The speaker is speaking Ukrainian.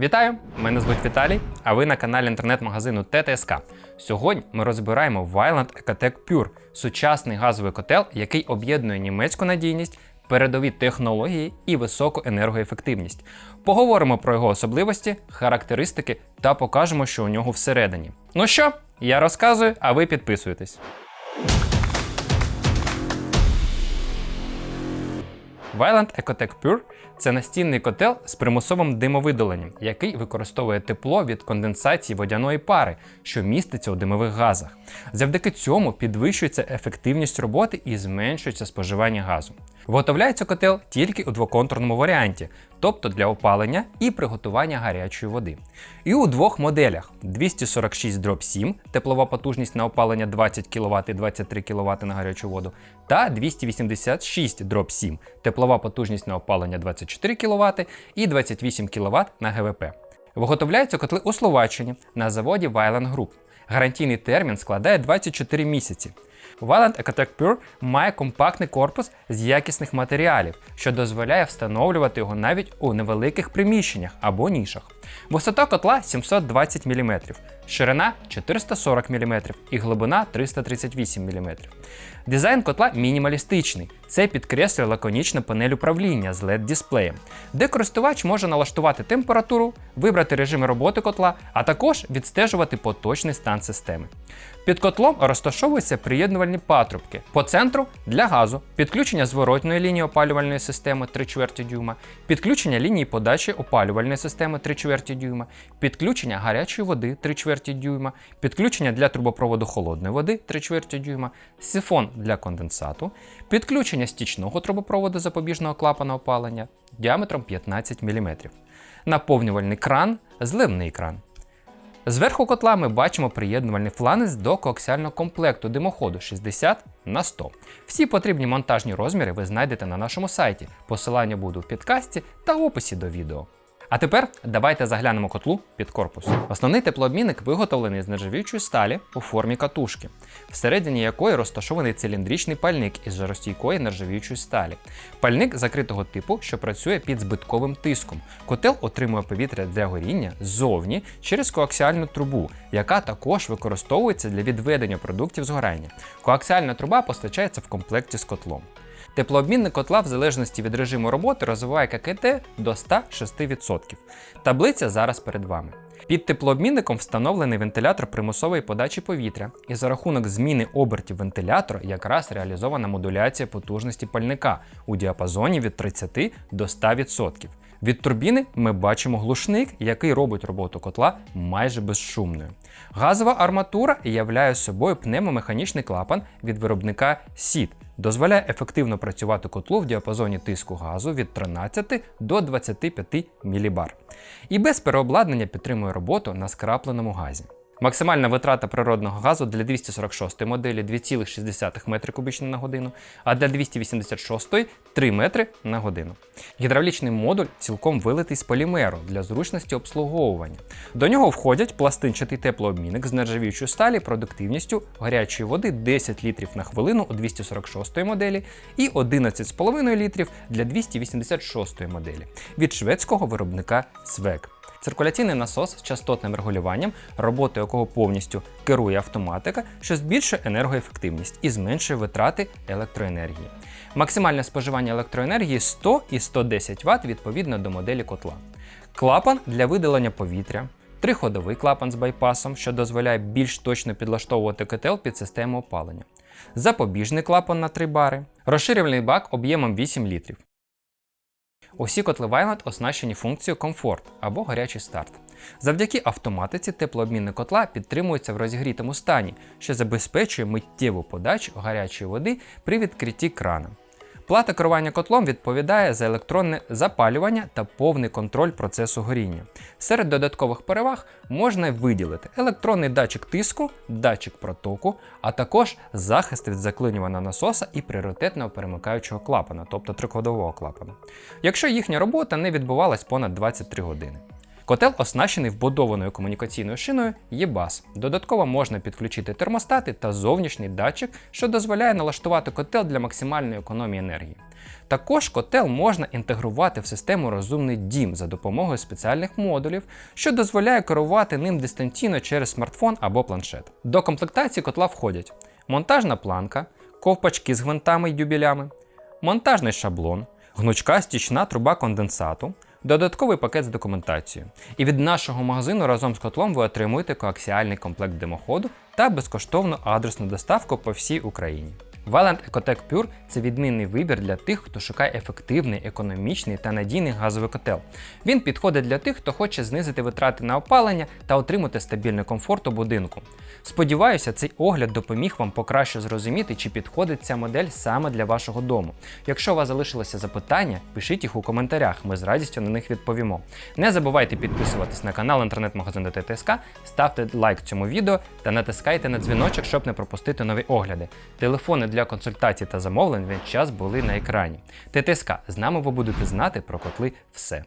Вітаю! Мене звуть Віталій, а ви на каналі інтернет-магазину ТТСК. Сьогодні ми розбираємо Violent Ecotec Pure – сучасний газовий котел, який об'єднує німецьку надійність, передові технології і високу енергоефективність. Поговоримо про його особливості, характеристики та покажемо, що у нього всередині. Ну що, я розказую, а ви підписуєтесь. Violent Ecotec Pure це настінний котел з примусовим димовидаленням, який використовує тепло від конденсації водяної пари, що міститься у димових газах. Завдяки цьому підвищується ефективність роботи і зменшується споживання газу. Виготовляється котел тільки у двоконтурному варіанті, тобто для опалення і приготування гарячої води. І у двох моделях: 246 7 теплова потужність на опалення 20 кВт і 23 кВт на гарячу воду, та 286 7 теплова потужність на опалення 24 кВт і 28 кВт на ГВП. Виготовляються котли у Словаччині на заводі Violent Group. Гарантійний термін складає 24 місяці. Violent Ecotec Pure має компактний корпус з якісних матеріалів, що дозволяє встановлювати його навіть у невеликих приміщеннях або нішах. Висота котла 720 мм, ширина 440 мм і глибина 338 мм. Дизайн котла мінімалістичний. Це підкреслює лаконічна панель управління з LED-дисплеєм, де користувач може налаштувати температуру, вибрати режими роботи котла, а також відстежувати поточний стан системи. Під котлом розташовуються приєднувальні патрубки. По центру для газу, підключення зворотної лінії опалювальної системи 3 чверті дюйма, підключення лінії подачі опалювальної системи 3 чверті дюйма, підключення гарячої води 3 чверті дюйма, підключення для трубопроводу холодної води 3 чверті дюйма, сифон для конденсату, підключення стічного трубопроводу запобіжного клапана опалення діаметром 15 мм, наповнювальний кран, зливний кран. Зверху котла ми бачимо приєднувальний фланець до коаксіального комплекту димоходу 60 на 100. Всі потрібні монтажні розміри ви знайдете на нашому сайті. Посилання буде в підкасті та описі до відео. А тепер давайте заглянемо котлу під корпус. Основний теплообмінник виготовлений з нержавіючої сталі у формі катушки, всередині якої розташований циліндричний пальник із жаростійкої нержавіючої сталі. Пальник закритого типу, що працює під збитковим тиском. Котел отримує повітря для горіння ззовні через коаксіальну трубу, яка також використовується для відведення продуктів згорання. Коаксіальна труба постачається в комплекті з котлом. Теплообмінник котла в залежності від режиму роботи розвиває ККТ до 106%. Таблиця зараз перед вами. Під теплообмінником встановлений вентилятор примусової подачі повітря, і за рахунок зміни обертів вентилятора якраз реалізована модуляція потужності пальника у діапазоні від 30 до 100%. Від турбіни ми бачимо глушник, який робить роботу котла майже безшумною. Газова арматура являє собою пневмомеханічний клапан від виробника SID, дозволяє ефективно працювати котлу в діапазоні тиску газу від 13 до 25 мілібар. І без переобладнання підтримує роботу на скрапленому газі. Максимальна витрата природного газу для 246 моделі 2,6 метри кубічні на годину, а для 286 3 метри на годину. Гідравлічний модуль цілком вилитий з полімеру для зручності обслуговування. До нього входять пластинчатий теплообмінник з нержавіючої сталі продуктивністю гарячої води 10 літрів на хвилину у 246 моделі і 11,5 літрів для 286 моделі від шведського виробника Свек. Циркуляційний насос з частотним регулюванням, роботу якого повністю керує автоматика, що збільшує енергоефективність і зменшує витрати електроенергії. Максимальне споживання електроенергії 100 і 110 Вт відповідно до моделі котла. Клапан для видалення повітря. Триходовий клапан з байпасом, що дозволяє більш точно підлаштовувати котел під систему опалення. Запобіжний клапан на 3 бари. Розширювальний бак об'ємом 8 літрів. Усі котли Violent оснащені функцією комфорт або гарячий старт. Завдяки автоматиці теплообмінник котла підтримується в розігрітому стані, що забезпечує миттєву подачу гарячої води при відкритті крана. Плата керування котлом відповідає за електронне запалювання та повний контроль процесу горіння. Серед додаткових переваг можна виділити електронний датчик тиску, датчик протоку, а також захист від заклинювання насоса і пріоритетного перемикаючого клапана, тобто триходового клапана, якщо їхня робота не відбувалась понад 23 години. Котел оснащений вбудованою комунікаційною шиною ЄБАС. Додатково можна підключити термостати та зовнішній датчик, що дозволяє налаштувати котел для максимальної економії енергії. Також котел можна інтегрувати в систему Розумний дім за допомогою спеціальних модулів, що дозволяє керувати ним дистанційно через смартфон або планшет. До комплектації котла входять монтажна планка, ковпачки з гвинтами й дюбелями, монтажний шаблон, гнучка стічна труба конденсату, додатковий пакет з документацією. І від нашого магазину разом з котлом ви отримуєте коаксіальний комплект димоходу та безкоштовну адресну доставку по всій Україні. Valant Ecotec Pure – це відмінний вибір для тих, хто шукає ефективний, економічний та надійний газовий котел. Він підходить для тих, хто хоче знизити витрати на опалення та отримати стабільний комфорт у будинку. Сподіваюся, цей огляд допоміг вам покраще зрозуміти, чи підходить ця модель саме для вашого дому. Якщо у вас залишилися запитання, пишіть їх у коментарях, ми з радістю на них відповімо. Не забувайте підписуватись на канал інтернет-магазин ТТСК, ставте лайк цьому відео та натискайте на дзвіночок, щоб не пропустити нові огляди. Телефони для консультацій та замовлень весь час були на екрані. ТТСК з нами ви будете знати про котли все.